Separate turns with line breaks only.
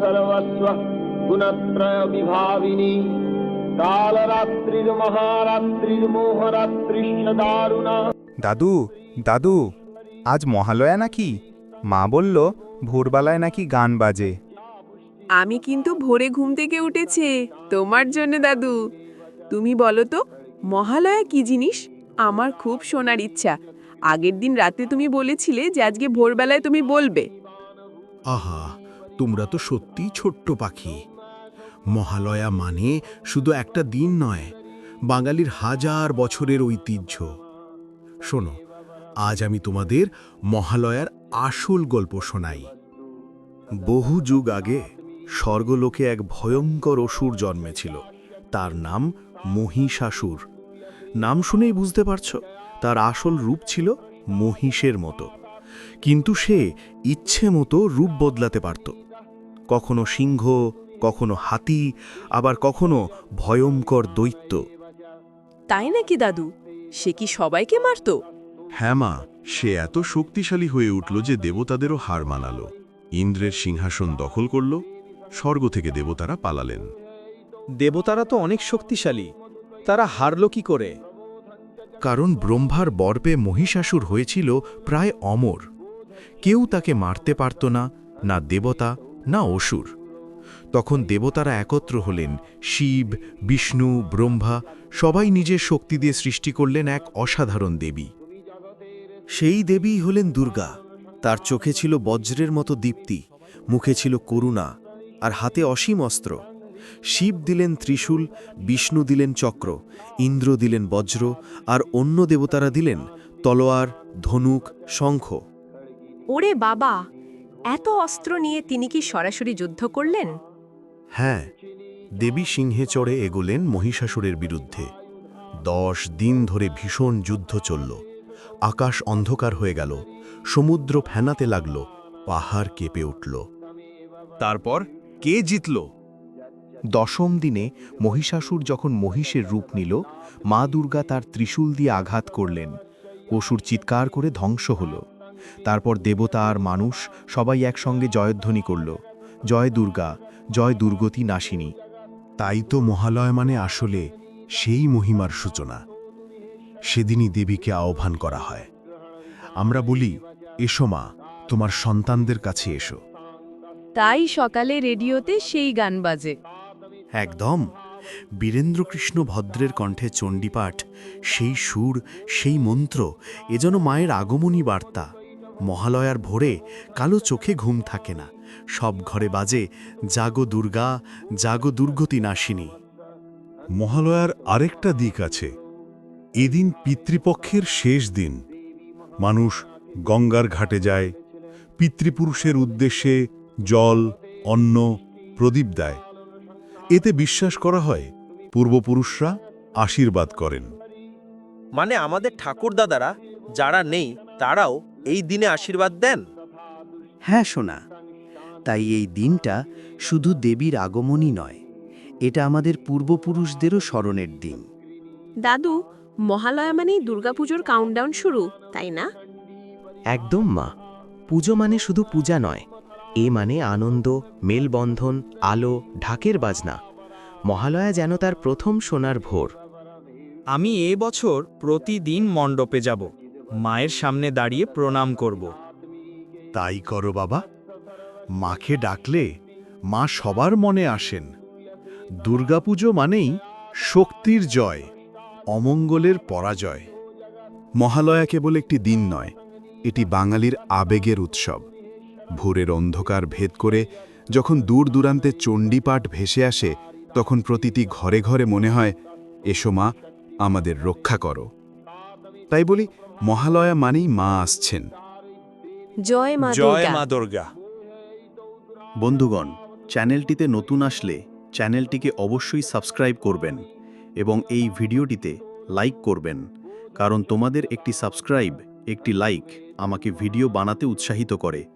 সর্বস্ব গুণত্রয় বিভাবিনী কালরাত্রির মহারাত্রির মোহরাত্রিশ্চ দারুণা
দাদু দাদু আজ মহালয়া নাকি? মা বলল ভোরবেলায় নাকি গান বাজে।
আমি কিন্তু ভোরে ঘুম থেকে উঠেছে তোমার জন্য দাদু। তুমি বলো তো মহালয়া কি জিনিস? আমার খুব শোনার ইচ্ছা। আগের দিন রাতে তুমি বলেছিলে যে আজকে ভোরবেলায় তুমি বলবে।
আহা তোমরা তো সত্যিই ছোট্ট পাখি। মহালয়া মানে শুধু একটা দিন নয়, বাঙালির হাজার বছরের ঐতিহ্য। শোনো, আজ আমি তোমাদের মহালয়ার আসল গল্প শোনাই। বহু যুগ আগে স্বর্গলোকে এক ভয়ঙ্কর অসুর জন্মেছিল। তার নাম মহিষাসুর। নাম শুনেই বুঝতে পারছ, তার আসল রূপ ছিল মহিষের মতো। কিন্তু সে ইচ্ছে মতো রূপ বদলাতে পারত। কখনো সিংহ কখনো হাতি আবার কখনো ভয়ঙ্কর দৈত্য।
তাই নাকি দাদু? সে কি সবাইকে মারতো?
হ্যাঁ মা সে এত শক্তিশালী হয়ে উঠল যে দেবতাদেরও হার মানালো। ইন্দ্রের সিংহাসন দখল করল স্বর্গ থেকে দেবতারা পালালেন।
দেবতারা তো অনেক শক্তিশালী তারা হারল কি করে?
কারণ ব্রহ্মার বর্পে মহিষাসুর হয়েছিল প্রায় অমর। কেউ তাকে মারতে পারত না না দেবতা না অসুর। তখন দেবতারা একত্র হলেন, শিব, বিষ্ণু, ব্রহ্মা, সবাই নিজের শক্তি দিয়ে সৃষ্টি করলেন এক অসাধারণ দেবী। সেই দেবীই হলেন দুর্গা। তার চোখে ছিল বজ্রের মতো দীপ্তি, মুখে ছিল করুণা, আর হাতে অসীম অস্ত্র। শিব দিলেন ত্রিশূল, বিষ্ণু দিলেন চক্র, ইন্দ্র দিলেন বজ্র, আর অন্য দেবতারা দিলেন তলোয়ার, ধনুক, শঙ্খ।
ওরে বাবা! এত অস্ত্র নিয়ে তিনি কি সরাসরি যুদ্ধ করলেন?
হ্যাঁ দেবী সিংহে চড়ে এগোলেন মহিষাসুরের বিরুদ্ধে। দশ দিন ধরে ভীষণ যুদ্ধ চলল। আকাশ অন্ধকার হয়ে গেল। সমুদ্র ফেনাতে লাগল। পাহাড় কেঁপে উঠল।
তারপর কে জিতল?
দশম দিনে মহিষাসুর যখন মহিষের রূপ নিল মা দুর্গা তার ত্রিশূল দিয়ে আঘাত করলেন। অসুর চিৎকার করে ধ্বংস হল। তারপর দেবতা আর মানুষ সবাই একসঙ্গে জয়ধ্বনি করল। জয় দুর্গা জয় দুর্গতি নাশিনী। তাই তো মহালয় মানে আসলে সেই মহিমার সূচনা। সেদিনই দেবীকে আহ্বান করা হয়। আমরা বলি এসো মা তোমার সন্তানদের কাছে এসো।
তাই সকালে রেডিওতে সেই গান বাজে।
একদম। বীরেন্দ্রকৃষ্ণ ভদ্রের কণ্ঠে চণ্ডীপাঠ সেই সুর সেই মন্ত্র এ যেন মায়ের আগমনী বার্তা। মহালয়ার ভোরে কালো চোখে ঘুম থাকে না। সব ঘরে বাজে জাগো দুর্গা জাগো দুর্গতি নাশিনী।
মহালয়ার আরেকটা দিক আছে। এদিন পিতৃপক্ষের শেষ দিন। মানুষ গঙ্গার ঘাটে যায়। পিতৃপুরুষের উদ্দেশ্যে জল অন্ন প্রদীপ দেয়। এতে বিশ্বাস করা হয় পূর্বপুরুষরা আশীর্বাদ করেন।
মানে আমাদের ঠাকুর দাদারা যারা নেই তারাও এই দিনে আশীর্বাদ দেন?
হ্যাঁ শোনা তাই এই দিনটা শুধু দেবীর আগমনই নয় এটা আমাদের পূর্বপুরুষদেরও স্মরণের দিন।
দাদু মহালয়া মানেই দুর্গাপুজোর কাউন্টডাউন শুরু তাই না?
একদম মা। পুজো মানে শুধু পূজা নয় এ মানে আনন্দ মেলবন্ধন আলো ঢাকের বাজনা। মহালয়া যেন তার প্রথম সোনার ভোর।
আমি এ বছর প্রতিদিন মণ্ডপে যাব। মায়ের সামনে দাঁড়িয়ে প্রণাম করব।
তাই করো বাবা। মাকে ডাকলে মা সবার মনে আসেন। দুর্গাপুজো মানেই শক্তির জয়, অমঙ্গলের পরাজয়। মহালয়া কেবল একটি দিন নয়, এটি বাঙালির আবেগের উৎসব। ভোরের অন্ধকার ভেদ করে যখন দূর দূরান্তে চণ্ডীপাঠ ভেসে আসে, তখন প্রতিটি ঘরে ঘরে মনে হয়, এসো মা, আমাদের রক্ষা করো। তাই বলি মহালয়া মানেই মা আসছেন।
জয় মা
জয় মা দুর্গা।
বন্ধুগণ চ্যানেলটিতে নতুন আসলে চ্যানেলটিকে অবশ্যই সাবস্ক্রাইব করবেন এবং এই ভিডিওটিতে লাইক করবেন কারণ তোমাদের একটি সাবস্ক্রাইব একটি লাইক আমাকে ভিডিও বানাতে উৎসাহিত করে।